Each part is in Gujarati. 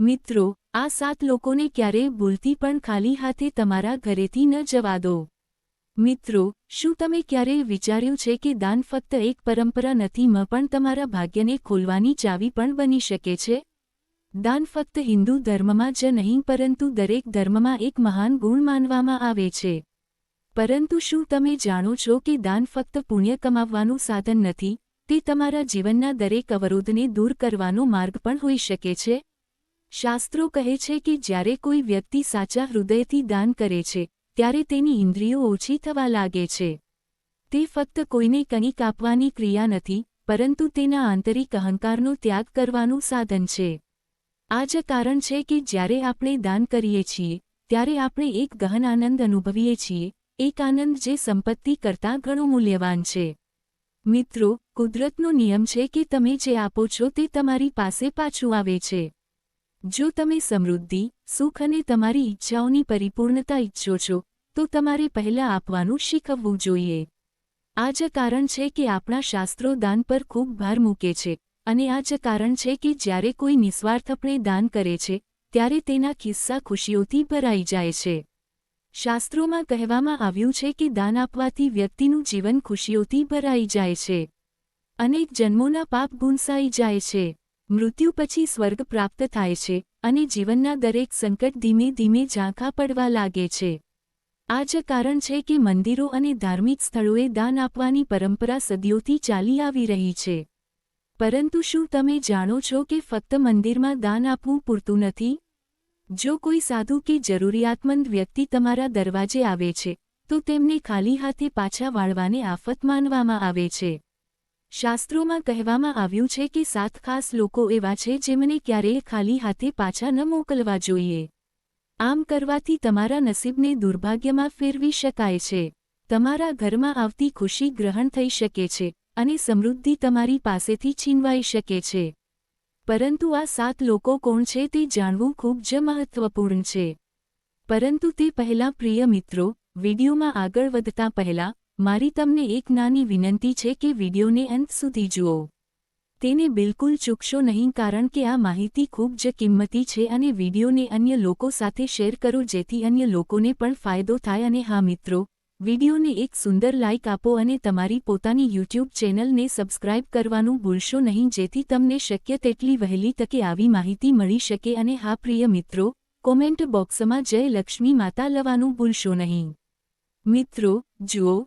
મિત્રો, આ સાત લોકોને ક્યારેય ભૂલથી પણ ખાલી હાથે તમારા ઘરેથી ન જવા દો. મિત્રો, શું તમે ક્યારેય વિચાર્યું છે કે દાન ફક્ત એક પરંપરા નથી મ પણ તમારા ભાગ્યને ખોલવાની ચાવી પણ બની શકે છે? દાન ફક્ત હિન્દુ ધર્મમાં જ નહીં, પરંતુ દરેક ધર્મમાં એક મહાન ગુણ માનવામાં આવે છે. પરંતુ શું તમે જાણો છો કે દાન ફક્ત પુણ્ય કમાવવાનું સાધન નથી, તે તમારા જીવનના દરેક અવરોધને દૂર કરવાનો માર્ગ પણ હોઈ શકે છે? શાસ્ત્રો કહે છે કે જ્યારે કોઈ વ્યક્તિ સાચા હૃદયથી દાન કરે છે, ત્યારે તેની ઇન્દ્રિયો ઓછી થવા લાગે છે. તે ફક્ત કોઈને કંઈક આપવાની ક્રિયા નથી, પરંતુ તેના આંતરિક અહંકારનો ત્યાગ કરવાનું સાધન છે. આ જ કારણ છે કે જ્યારે આપણે દાન કરીએ છીએ, ત્યારે આપણે એક ગહન આનંદ અનુભવીએ છીએ, એક આનંદ જે સંપત્તિ કરતાં ઘણો મૂલ્યવાન છે. મિત્રો, કુદરતનો નિયમ છે કે તમે જે આપો છો તે તમારી પાસે પાછું આવે છે. જો તમે સમૃદ્ધિ, સુખ અને તમારી ઈચ્છાઓની પરિપૂર્ણતા ઈચ્છો છો, તો તમારે પહેલાં આપવાનું શીખવવું જોઈએ. આ જ કારણ છે કે આપણા શાસ્ત્રો દાન પર ખૂબ ભાર મૂકે છે, અને આ જ કારણ છે કે જ્યારે કોઈ નિસ્વાર્થપણે દાન કરે છે, ત્યારે તેના કિસ્સા ખુશીઓથી ભરાઈ જાય છે. શાસ્ત્રોમાં કહેવામાં આવ્યું છે કે દાન આપવાથી વ્યક્તિનું જીવન ખુશીઓથી ભરાઈ જાય છે અનેક જન્મોના પાપ ભૂંસાઈ જાય છે. મૃત્યુ પછી સ્વર્ગ પ્રાપ્ત થાય છે અને જીવનના દરેક સંકટ ધીમે ધીમે ઝાંખા પડવા લાગે છે. આ જ કારણ છે કે મંદિરો અને ધાર્મિક સ્થળોએ દાન આપવાની પરંપરા સદીઓથી ચાલી આવી રહી છે. પરંતુ શું તમે જાણો છો કે ફક્ત મંદિરમાં દાન આપવું પૂરતું નથી? જો કોઈ સાધુ કે જરૂરિયાતમંદ વ્યક્તિ તમારા દરવાજે આવે છે, તો તેમને ખાલી હાથે પાછા વાળવાને આફત માનવામાં આવે છે. શાસ્ત્રોમાં કહેવામાં આવ્યું છે કે સાત ખાસ લોકો એવા છે જેમને ક્યારેય ખાલી હાથે પાછા ન મોકલવા જોઈએ. આમ કરવાથી તમારા નસીબને દુર્ભાગ્યમાં ફેરવી શકાય છે. તમારા ઘરમાં આવતી ખુશી ગ્રહણ થઈ શકે છે અને સમૃદ્ધિ તમારી પાસેથી છીનવાઈ શકે છે. પરંતુ આ સાત લોકો કોણ છે તે જાણવું ખૂબ જ મહત્વપૂર્ણ છે. પરંતુ તે પહેલાં પ્રિય મિત્રો, વિડીયોમાં આગળ વધતા પહેલાં મારી તમને એક નાની વિનંતી છે કે વિડીયોને અંત સુધી જુઓ. તેને બિલકુલ ચૂકશો નહીં કારણ કે આ માહિતી ખૂબ જ કિંમતી છે અને વિડીયોને અન્ય લોકો સાથે શેર કરો જેથી અન્ય લોકોને પણ ફાયદો થાય અને હા મિત્રો, વિડીયોને એક સુંદર લાઇક આપો અને તમારી પોતાની યુટ્યુબ ચેનલને સબસ્ક્રાઇબ કરવાનું ભૂલશો નહીં જેથી તમને શક્ય તેટલી વહેલી તકે આવી માહિતી મળી શકે અને હા પ્રિય મિત્રો, કોમેન્ટ બોક્સમાં જય લક્ષ્મી માતા લવાનું ભૂલશો નહીં. મિત્રો, જુઓ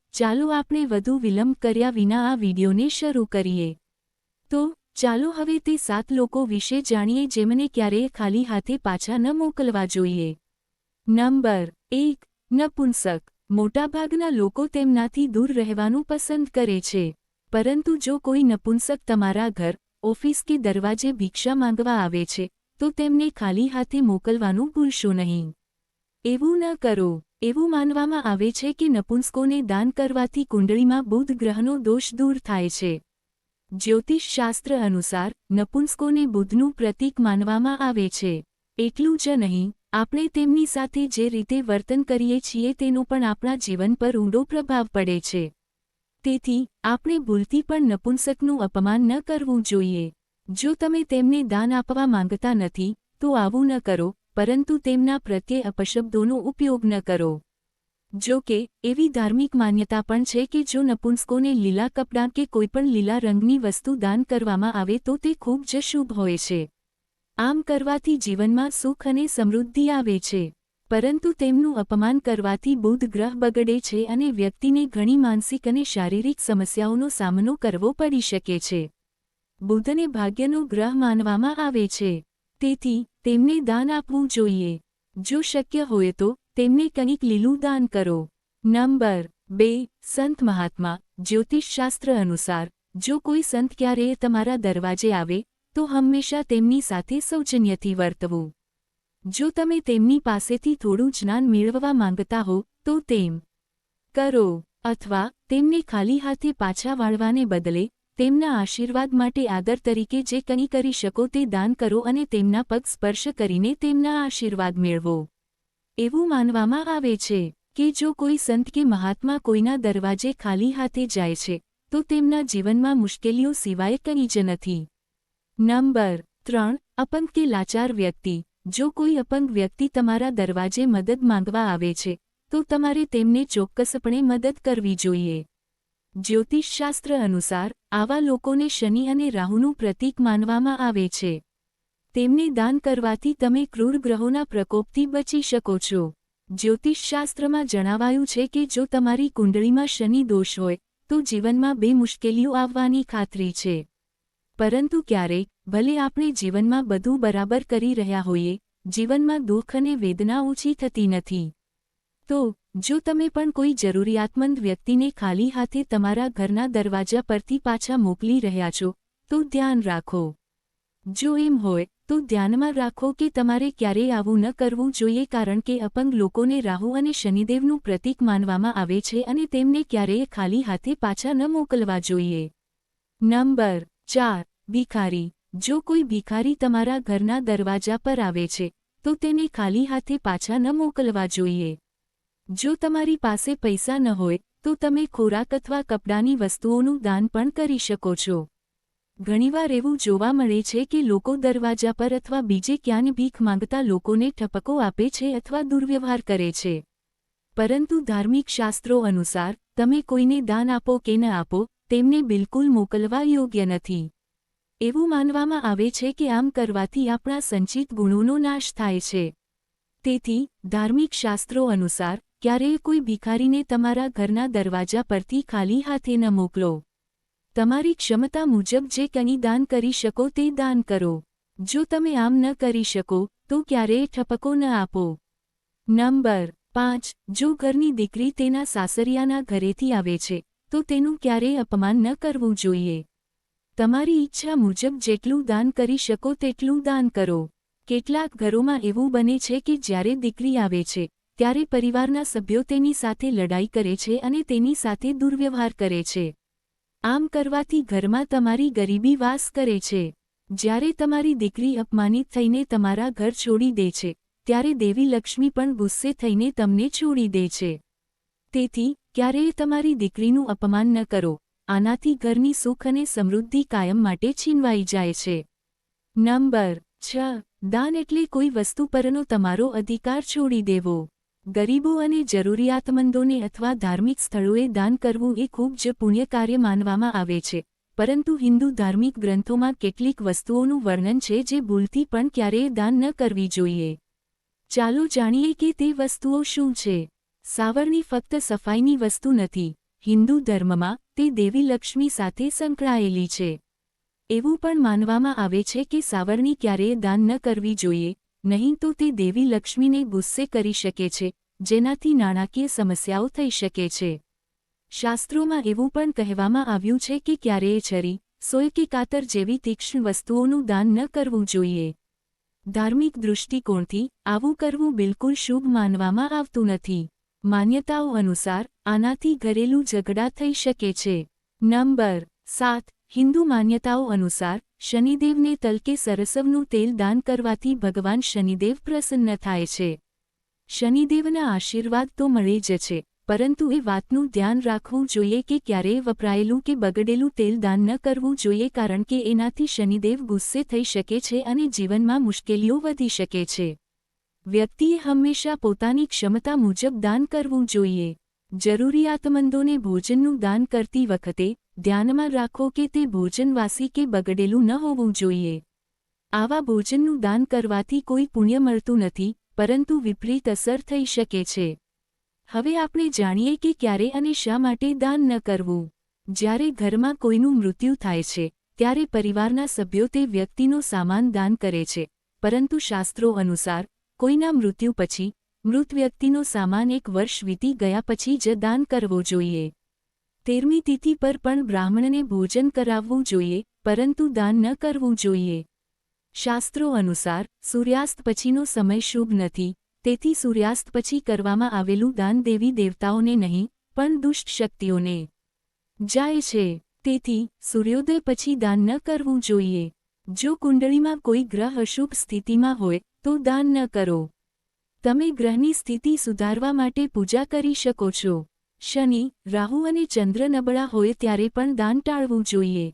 ચાલો આપણે વધુ વિલંબ કર્યા વિના આ વિડીયોને શરૂ કરીએ. તો, ચાલો હવે તે સાત લોકો વિશે જાણીએ જેમને ક્યારેય ખાલી હાથે પાછા ન મોકલવા જોઈએ. નંબર એક નપુંસક મોટાભાગના લોકો તેમનાથી દૂર રહેવાનું પસંદ કરે છે. પરંતુ જો કોઈ નપુંસક તમારા ઘર, ઓફિસ કે દરવાજે ભિક્ષા માંગવા આવે છે, તો તેમને ખાલી હાથે મોકલવાનું ભૂલશો નહીં. એવું ન કરો. એવું માનવામાં આવે છે કે નપુંસકોને દાન કરવાથી કુંડળીમાં બુધ ગ્રહનો દોષ દૂર થાય છે. જ્યોતિષશાસ્ત્ર અનુસાર, નપુંસકોને બુધનું પ્રતીક માનવામાં આવે છે. એટલું જ નહીં, આપણે તેમની સાથે જે રીતે વર્તન કરીએ છીએ તેનો પણ આપણા જીવન પર ઊંડો પ્રભાવ પડે છે. તેથી, આપણે ભૂલથી પણ નપુંસકનું અપમાન ન કરવું જોઈએ. જો તમે તેમને દાન આપવા માંગતા નથી, તો આવું ન કરો પરંતુ તેમના પ્રત્યે અપશબ્દોનો ઉપયોગ ન કરો. જો કે, એવી ધાર્મિક માન્યતા પણ છે કે જો નપુંસકોને લીલા કપડાં કે કોઈપણ લીલા રંગની વસ્તુ દાન કરવામાં આવે તો તે ખૂબ જ શુભ હોય છે. આમ કરવાથી જીવનમાં સુખ અને સમૃદ્ધિ આવે છે. પરંતુ તેમનું અપમાન કરવાથી બુધ ગ્રહ બગડે છે અને વ્યક્તિને ઘણી માનસિક અને શારીરિક સમસ્યાઓનો સામનો કરવો પડી શકે છે. બુધને ભાગ્યનો ગ્રહ માનવામાં આવે છે. તેથી તેમને દાન આપવું જોઈએ. જો શક્ય હોય તો તેમને કંઈક લીલું દાન કરો. નંબર બે, સંત મહાત્મા, જ્યોતિષશાસ્ત્ર અનુસાર, જો કોઈ સંત ક્યારેય તમારા દરવાજે આવે, તો હંમેશા તેમની સાથે સૌજન્યથી વર્તવું. જો તમે તેમની પાસેથી થોડું જ્ઞાન મેળવવા માંગતા હો, તો તેમ કરો. અથવા તેમને ખાલી હાથે પાછા વાળવાને બદલે તેમના આશીર્વાદ માટે આદર તરીકે જે કંઈ કરી શકો તે દાન કરો અને તેમના પગ સ્પર્શ કરીને તેમના આશીર્વાદ મેળવો. એવું માનવામાં આવે છે કે જો કોઈ સંત કે મહાત્મા કોઈના દરવાજે ખાલી હાથે જાય છે, તો તેમના જીવનમાં મુશ્કેલીઓ સિવાય કંઈ જ નથી. નંબર ત્રણ, અપંગ કે લાચાર વ્યક્તિ. જો કોઈ અપંગ વ્યક્તિ તમારા દરવાજે મદદ માંગવા આવે છે, તો તમારે તેમને ચોક્કસપણે મદદ કરવી જોઈએ. જ્યોતિષશાસ્ત્ર અનુસાર, આવા લોકોને શનિ અને રાહુનું પ્રતીક માનવામાં આવે છે. તેમને દાન કરવાથી તમે ક્રૂર ગ્રહોના પ્રકોપથી બચી શકો છો. જ્યોતિષશાસ્ત્રમાં જણાવાયું છે કે જો તમારી કુંડળીમાં શનિ દોષ હોય, તો જીવનમાં બે મુશ્કેલીઓ આવવાની ખાતરી છે. પરંતુ ક્યારેક, ભલે આપણે જીવનમાં બધું બરાબર કરી રહ્યા હોઈએ, જીવનમાં દુઃખ અને વેદના ઓછી થતી નથી. તો જો તમે પણ કોઈ જરૂરિયાતમંદ વ્યક્તિને ખાલી હાથે તમારા ઘરના દરવાજા પરથી પાછા મોકલી રહ્યા છો, તો ધ્યાન રાખો. જો એમ હોય, તો ધ્યાનમાં રાખો કે તમારે ક્યારેય આવું ન કરવું જોઈએ કારણ કે અપંગ લોકોને રાહુ અને શનિદેવનું પ્રતીક માનવામાં આવે છે અને તેમને ક્યારેય ખાલી હાથે પાછા ન મોકલવા જોઈએ. નંબર ચાર, ભિખારી. જો કોઈ ભિખારી તમારા ઘરના દરવાજા પર આવે છે, તો તેને ખાલી હાથે પાછા ન મોકલવા જોઈએ. જો તમારી પાસે પૈસા ન હોય, તો તમે ખોરાક અથવા કપડાની વસ્તુઓનું દાન પણ કરી શકો છો. ઘણીવાર એવું જોવા મળે છે કે લોકો દરવાજા પર અથવા બીજે ક્યાંય ભીખ માંગતા લોકોને ઠપકો આપે છે અથવા દુર્વ્યવહાર કરે છે. પરંતુ ધાર્મિક શાસ્ત્રો અનુસાર, તમે કોઈને દાન આપો કે ન આપો, તેમને બિલકુલ મોકલવા યોગ્ય નથી. એવું માનવામાં આવે છે કે આમ કરવાથી આપણા સંચિત ગુણોનો નાશ થાય છે. તેથી, ધાર્મિક શાસ્ત્રો અનુસાર, ક્યારેય કોઈ ભિખારીને તમારા ઘરના દરવાજા પરથી ખાલી હાથે ન મોકલો. તમારી ક્ષમતા મુજબ જે કંઈ દાન કરી શકો તે દાન કરો. જો તમે આમ ન કરી શકો, તો ક્યારેય ઠપકો ન આપો. નંબર પાંચ, જો ઘરની દીકરી તેના સાસરિયાના ઘરેથી આવે છે, તો તેનું ક્યારેય અપમાન ન કરવું જોઈએ. તમારી ઈચ્છા મુજબ જેટલું દાન કરી શકો તેટલું દાન કરો. કેટલાક ઘરોમાં એવું બને છે કે જ્યારે દીકરી આવે છે, ત્યારે પરિવારના સભ્યો તેની સાથે લડાઈ કરે છે અને તેની સાથે દુર્વ્યવહાર કરે છે. આમ કરવાથી ઘરમાં તમારી ગરીબી વાસ કરે છે. જ્યારે તમારી દીકરી અપમાનિત થઈને તમારા ઘર છોડી દે છે, ત્યારે દેવી લક્ષ્મી પણ ગુસ્સે થઈને તમને છોડી દે છે. તેથી, ક્યારેય તમારી દીકરીનું અપમાન ન કરો, આનાથી ઘરની સુખ અને સમૃદ્ધિ કાયમ માટે છીનવાઈ જાય છે. નંબર છ દાન એટલે કોઈ વસ્તુ પરનો તમારો અધિકાર છોડી દેવો. ગરીબો અને જરૂરિયાતમંદોને અથવા ધાર્મિક સ્થળોએ દાન કરવું એ ખૂબ જ પુણ્ય કાર્ય માનવામાં આવે છે. પરંતુ હિન્દુ ધાર્મિક ગ્રંથોમાં કેટલીક વસ્તુઓનું વર્ણન છે જે ભૂલથી પણ ક્યારેય દાન ન કરવી જોઈએ. ચાલો જાણીએ કે તે વસ્તુઓ શું છે. સાવરણી ફક્ત સફાઈની વસ્તુ નથી, હિન્દુ ધર્મમાં તે દેવી લક્ષ્મી સાથે સંકળાયેલી છે. એવું પણ માનવામાં આવે છે કે સાવરણી ક્યારેય દાન ન કરવી જોઈએ, નહીં તો તે દેવી લક્ષ્મીને ગુસ્સે કરી શકે છે, જેનાથી નાણાકીય સમસ્યાઓ થઈ શકે છે. શાસ્ત્રોમાં એવું પણ કહેવામાં આવ્યું છે કે ક્યારેય છરી સોય કે કાતર જેવી તીક્ષ્ણ વસ્તુઓનું દાન ન કરવું જોઈએ. ધાર્મિક દૃષ્ટિકોણથી આવું કરવું બિલકુલ શુભ માનવામાં આવતું નથી. માન્યતાઓ અનુસાર આનાથી ઘરેલું ઝઘડા થઈ શકે છે. નંબર સાત હિન્દુ માન્યતાઓ અનુસાર, શનિદેવને તલકે સરસવનું તેલ દાન કરવાથી ભગવાન શનિદેવ પ્રસન્ન થાય છે. શનિદેવના આશીર્વાદ તો મળે જ છે, પરંતુ એ વાતનું ધ્યાન રાખવું જોઈએ કે ક્યારેય વપરાયેલું કે બગડેલું તેલ દાન ન કરવું જોઈએ કારણ કે એનાથી શનિદેવ ગુસ્સે થઈ શકે છે અને જીવનમાં મુશ્કેલીઓ વધી શકે છે. વ્યક્તિએ હંમેશા પોતાની ક્ષમતા મુજબ દાન કરવું જોઈએ. જરૂરિયાતમંદોને ભોજનનું દાન કરતી વખતે ધ્યાનમાં રાખો કે તે ભોજનવાસી કે બગડેલું ન હોવું જોઈએ. આવા ભોજનનું દાન કરવાથી કોઈ પુણ્ય મળતું નથી, પરંતુ વિપરીત અસર થઈ શકે છે. હવે આપણે જાણીએ કે ક્યારે અને શા માટે દાન ન કરવું. જ્યારે ઘરમાં કોઈનું મૃત્યુ થાય છે, ત્યારે પરિવારના સભ્યો તે વ્યક્તિનો સામાન દાન કરે છે. પરંતુ શાસ્ત્રો અનુસાર, કોઈના મૃત્યુ પછી, મૃત વ્યક્તિનો સામાન એક વર્ષ વીતી ગયા પછી જ દાન કરવો જોઈએ. તેરમી તિથિ પર પણ બ્રાહ્મણને ભોજન કરાવવું જોઈએ, પરંતુ દાન ન કરવું જોઈએ. શાસ્ત્રો અનુસાર, સૂર્યાસ્ત પછીનો સમય શુભ નથી, તેથી સૂર્યાસ્ત પછી કરવામાં આવેલું દાન દેવી દેવતાઓને નહીં, પણ દુષ્ટ શક્તિઓને. જાય છે. તેથી, સૂર્યોદય પછી દાન ન કરવું જોઈએ. જો કુંડળીમાં કોઈ ગ્રહ અશુભ સ્થિતિમાં હોય, તો દાન ન કરો. તમે ગ્રહની સ્થિતિ સુધારવા માટે પૂજા કરી શકો છો. શનિ, રાહુ અને ચંદ્ર નબળા હોય ત્યારે પણ દાન ટાળવું જોઈએ.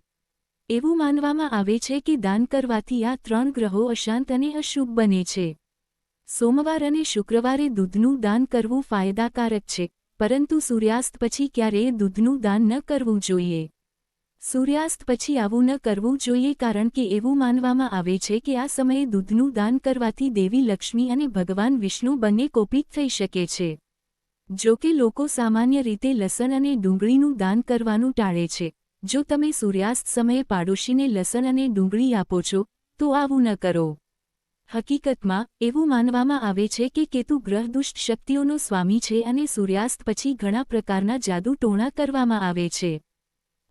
એવું માનવામાં આવે છે કે દાન કરવાથી આ ત્રણ ગ્રહો અશાંત અને અશુભ બને છે. સોમવાર અને શુક્રવારે દૂધનું દાન કરવું ફાયદાકારક છે, પરંતુ સૂર્યાસ્ત પછી ક્યારેય દૂધનું દાન ન કરવું જોઈએ. સૂર્યાસ્ત પછી આવું ન કરવું જોઈએ કારણ કે એવું માનવામાં આવે છે કે આ સમયે દૂધનું દાન કરવાથી દેવી લક્ષ્મી અને ભગવાન વિષ્ણુ બંને કોપિત થઈ શકે છે. જો કે લોકો સામાન્ય રીતે લસણ અને ડુંગળીનું દાન કરવાનું ટાળે છે. જો તમે સૂર્યાસ્ત સમયે પાડોશીને લસણ અને ડુંગળી આપો છો, તો આવું ન કરો. હકીકતમાં, એવું માનવામાં આવે છે કે કેતુ ગ્રહ દુષ્ટ શક્તિઓનો સ્વામી છે અને સૂર્યાસ્ત પછી ઘણા પ્રકારના જાદુ ટોણા કરવામાં આવે છે.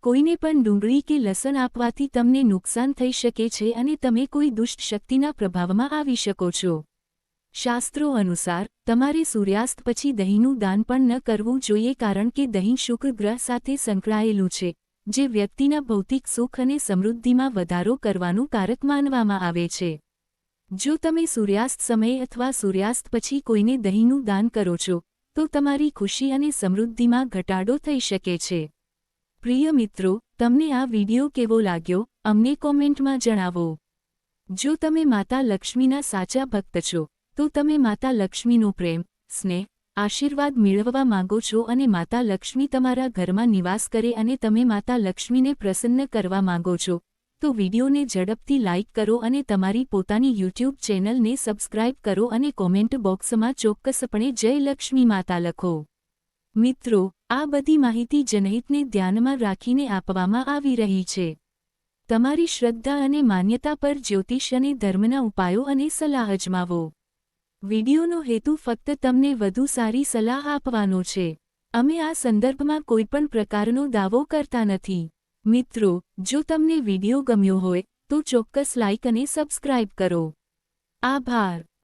કોઈને પણ ડુંગળી કે લસણ આપવાથી તમને નુકસાન થઈ શકે છે અને તમે કોઈ દુષ્ટ શક્તિના પ્રભાવમાં આવી શકો છો. શાસ્ત્રો અનુસાર, તમારે સૂર્યાસ્ત પછી દહીંનું દાન પણ ન કરવું જોઈએ કારણ કે દહીં શુક્ર ગ્રહ સાથે સંકળાયેલું છે, જે વ્યક્તિના ભૌતિક સુખ અને સમૃદ્ધિમાં વધારો કરવાનું કારક માનવામાં આવે છે. જો તમે સૂર્યાસ્ત સમયે અથવા સૂર્યાસ્ત પછી કોઈને દહીંનું દાન કરો છો, તો તમારી ખુશી અને સમૃદ્ધિમાં ઘટાડો થઈ શકે છે. પ્રિય મિત્રો, તમને આ વિડિયો કેવો લાગ્યો, અમને કોમેન્ટમાં જણાવો. જો તમે માતા લક્ષ્મીના સાચા ભક્ત છો તો તમે માતા લક્ષ્મીનો પ્રેમ, સ્નેહ, આશીર્વાદ મેળવવા માંગો છો અને માતા લક્ષ્મી તમારા ઘરમાં નિવાસ કરે અને તમે માતા લક્ષ્મીને પ્રસન્ન કરવા માંગો છો, તો વિડીયોને ઝડપથી લાઇક કરો અને તમારી પોતાની યુટ્યુબ ચેનલને સબસ્ક્રાઇબ કરો અને કોમેન્ટ બોક્સમાં ચોક્કસપણે જય લક્ષ્મી માતા લખો. મિત્રો, આ બધી માહિતી જનહિતને ધ્યાનમાં રાખીને આપવામાં આવી રહી છે. તમારી શ્રદ્ધા અને માન્યતા પર જ્યોતિષ અને ધર્મના ઉપાયો અને સલાહ અજમાવો. વિડિયોનો હેતુ ફક્ત તમને વધુ સારી સલાહ આપવાનો છે. અમે આ સંદર્ભમાં કોઈપણ પ્રકારનો દાવો કરતા નથી. મિત્રો, જો તમને વીડિયો ગમ્યો હોય, તો ચોક્કસ લાઇક અને સબસ્ક્રાઇબ કરો. આભાર.